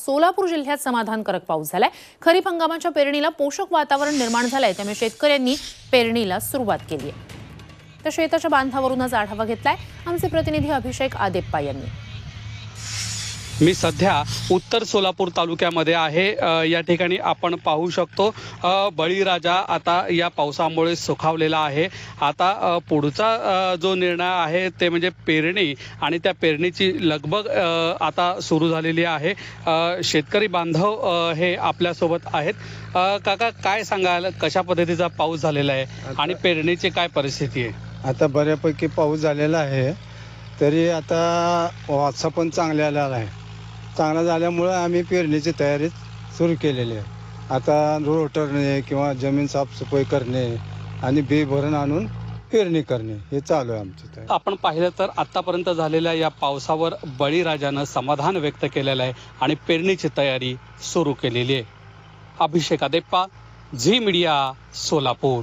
सोलापूर जिल्ह्यात समाधानकारक पाऊस झालाय. खरीप हंगामाच्या पेरणीला पोषक वातावरण निर्माण झालंय. त्यामुळे शेतकऱ्यांनी पेरणीला सुरुवात केली आहे तर शेताच्या बांधावरूनच आढावा घेतलाय. आमचे प्रतिनिधी अभिषेक आदेप्पा यांनी. मी सध्या उत्तर सोलापूर तालुक्यामध्ये आहे. या ठिकाणी आपण पाहू शकतो बळीराजा आता या पावसामुळे सुखावलेला आहे. आता पुढचा जो निर्णय आहे ते म्हणजे पेरणी आणि त्या पेरणीची लगबग आता सुरू झालेली आहे. शेतकरी बांधव हे आपल्यासोबत आहेत. काका काय सांगाल? कशा पद्धतीचा पाऊस झालेला आहे आणि पेरणीची काय परिस्थिती आहे? आता बऱ्यापैकी पाऊस झालेला आहे. तरी आता वासा पण चांगला आलेला आहे. चांगला झाल्यामुळं आम्ही पेरणीची तयारी सुरू केलेली आहे. आता रोटरने किंवा जमीन साफसफाई करणे आणि बी भरण आणून पेरणी करणे हे चालू आहे आमची तयारी. आपण पाहिलं तर आतापर्यंत झालेल्या या पावसावर बळीराजानं समाधान व्यक्त केलेलं आहे आणि पेरणीची तयारी सुरू केलेली आहे. Abhishek Adeppa Zee media Solapur.